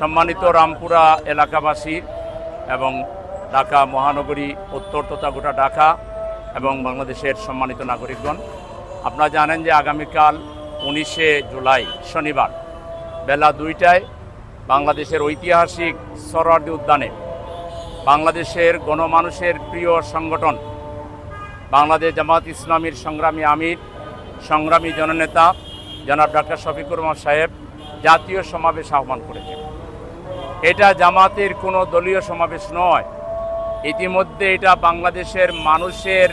সম্মানিত রামপুরা এলাকাবাসী এবং ঢাকা মহানগরী উত্তর তথা গোটা ঢাকা এবং বাংলাদেশের সম্মানিত নাগরিকগণ, আপনারা জানেন যে আগামীকাল উনিশে জুলাই, শনিবার, বেলা দুইটায় বাংলাদেশের ঐতিহাসিক সরওয়ার্দী উদ্যানে বাংলাদেশের গণমানুষের প্রিয় সংগঠন, বাংলাদেশ জামাত ইসলামীর সংগ্রামী আমির, সংগ্রামী জননেতা জনাব ডাক্তার শফিকুর রহমান সাহেব জাতীয় সমাবেশ আহ্বান করেছে এটা জামাতের কোনো দলীয় সমাবেশ নয়। ইতিমধ্যে এটা বাংলাদেশের মানুষের,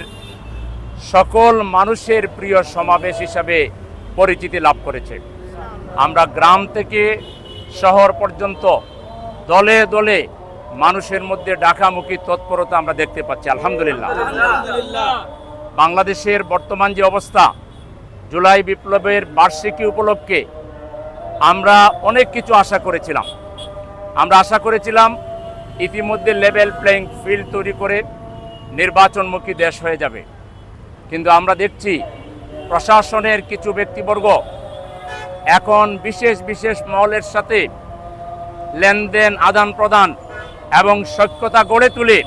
সকল মানুষের প্রিয় সমাবেশ হিসাবে পরিচিতি লাভ করেছে। আমরা গ্রাম থেকে শহর পর্যন্ত দলে দলে মানুষের মধ্যে ডাকামুখী তৎপরতা আমরা দেখতে পাচ্ছি। আলহামদুলিল্লাহ। বাংলাদেশের বর্তমান যে অবস্থা, জুলাই বিপ্লবের বার্ষিকী উপলক্ষে আমরা অনেক কিছু আশা করেছিলাম। আমরা আশা করেছিলাম ইতিমধ্যে লেভেল প্লেইং ফিল্ড তৈরি করে নির্বাচনমুখী দেশ হয়ে যাবে। কিন্তু আমরা দেখছি প্রশাসনের কিছু ব্যক্তিবর্গ এখন বিশেষ বিশেষ মহলের সাথে লেনদেন আদান প্রদান এবং সক্ষতা গড়ে তুলে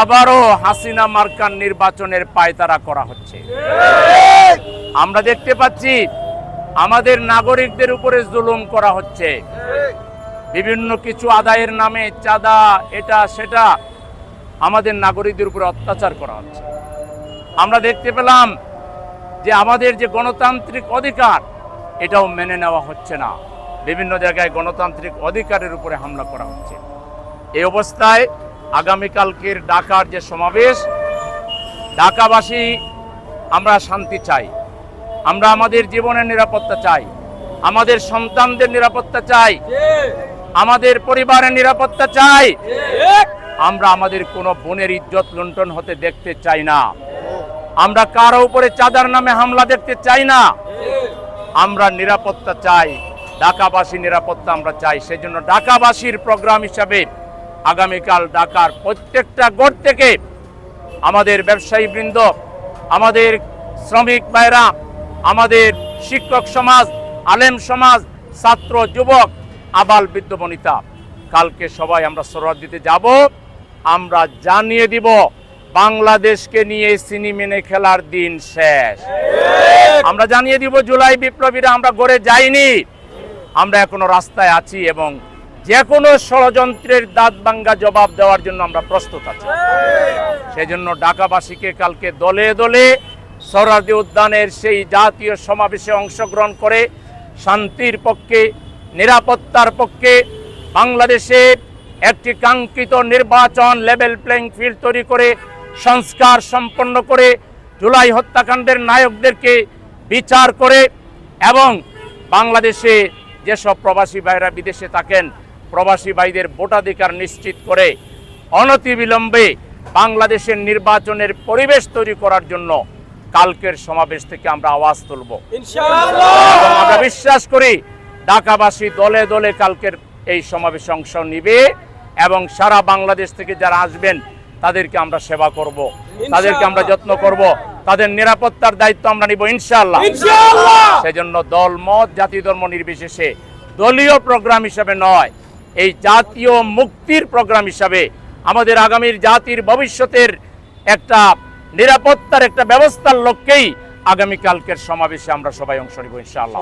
আবারও হাসিনা মার্কান নির্বাচনের পায়তারা করা হচ্ছে। আমরা দেখতে পাচ্ছি আমাদের নাগরিকদের উপরে জুলুম করা হচ্ছে। বিভিন্ন কিছু আদায়ের নামে চাঁদা এটা, সেটা আমাদের নাগরিকদের উপরে অত্যাচার করা হচ্ছে। আমরা দেখতে পেলাম যে আমাদের যে গণতান্ত্রিক অধিকার, এটাও মেনে নেওয়া হচ্ছে না। বিভিন্ন জায়গায় গণতান্ত্রিক অধিকারের উপরে হামলা করা হচ্ছে। এই অবস্থায় আগামীকালকের ঢাকার যে সমাবেশ, ঢাকাবাসী, আমরা শান্তি চাই। আমরা আমাদের জীবনের নিরাপত্তা চাই। আমাদের সন্তানদের নিরাপত্তা চাই। আমাদের পরিবারের নিরাপত্তা চাই। আমরা আমাদের কোনো বোনের ইজ্জত লুণ্ঠন হতে দেখতে চাই না। আমরা কারও উপরে চাঁদার নামে হামলা দেখতে চাই না। আমরা নিরাপত্তা চাই ঢাকাবাসী নিরাপত্তা আমরা চাই। সেজন্য ঢাকাবাসীর প্রোগ্রাম হিসাবে আগামীকাল ঢাকার প্রত্যেকটা গড় থেকে আমাদের ব্যবসায়ী বৃন্দ আমাদের শ্রমিক ভাইরা, আমাদের শিক্ষক সমাজ, আলেম সমাজ, ছাত্র, যুবক আবাল বৃদ্ধ বনিতা, কালকে সবাই আমরা সরোয়ার দিতে যাব। আমরা জানিয়ে দিব, বাংলাদেশকে নিয়ে সিনেমেনে খেলার দিন শেষ। আমরা জানিয়ে দিব, জুলাই বিপ্লবীরা আমরা গড়ে যাইনি। আমরা এখনও রাস্তায় আছি এবং যে কোনো ষড়যন্ত্রের দাঁত ভাঙ্গা জবাব দেওয়ার জন্য আমরা প্রস্তুত আছি। সেজন্য ঢাকাবাসীকে কালকে দলে দলে সরাদি উদ্যানের সেই জাতীয় সমাবেশে অংশগ্রহণ করে শান্তির পক্ষে নিরাপত্তার পক্ষে বাংলাদেশে একটি কাঙ্ক্ষিত নির্বাচন লেভেল প্লেইং ফিল্ড তৈরি করে সংস্কার সম্পন্ন করে জুলাই হত্যাকাণ্ডের নায়কদেরকে বিচার করে এবং বাংলাদেশে যেসব প্রবাসী ভাইরা বিদেশে থাকেন প্রবাসী ভাইদের ভোটাধিকার নিশ্চিত করে অনতিবিলম্বে বাংলাদেশের নির্বাচনের পরিবেশ তৈরি করার জন্য কালকের সমাবেশ থেকে আমরা আওয়াজ তুলব। আমরা বিশ্বাস করি ঢাকাবাসী দলে দলে কালকের এই সমাবেশে অংশ নিবে এবং সারা বাংলাদেশ থেকে যারা আসবেন তাদেরকে আমরা সেবা করব। তাদেরকে আমরা যত্ন করব। তাদের নিরাপত্তার দায়িত্ব আমরা নিব ইনশাআল্লাহ। সেজন্য দল মত জাতি ধর্ম নির্বিশেষে দলীয় প্রোগ্রাম হিসাবে নয় এই জাতীয় মুক্তির প্রোগ্রাম হিসাবে আমাদের আগামীর জাতির ভবিষ্যতের একটা নিরাপত্তার একটা ব্যবস্থার লক্ষ্যেই আগামীকালকের সমাবেশে আমরা সবাই অংশ নিব ইনশাআল্লাহ।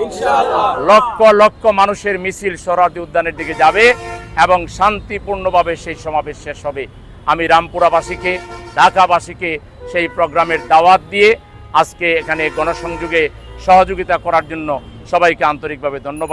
লক্ষ লক্ষ মানুষের মিছিল সরাদি উদ্যানের দিকে যাবে এবং শান্তিপূর্ণভাবে সেই সমাবেশ শেষ হবে। আমি রামপুরাবাসীকে ঢাকাবাসীকে সেই প্রোগ্রামের দাওয়াত দিয়ে আজকে এখানে গণসংযোগে সহযোগিতা করার জন্য সবাইকে আন্তরিকভাবে ধন্যবাদ।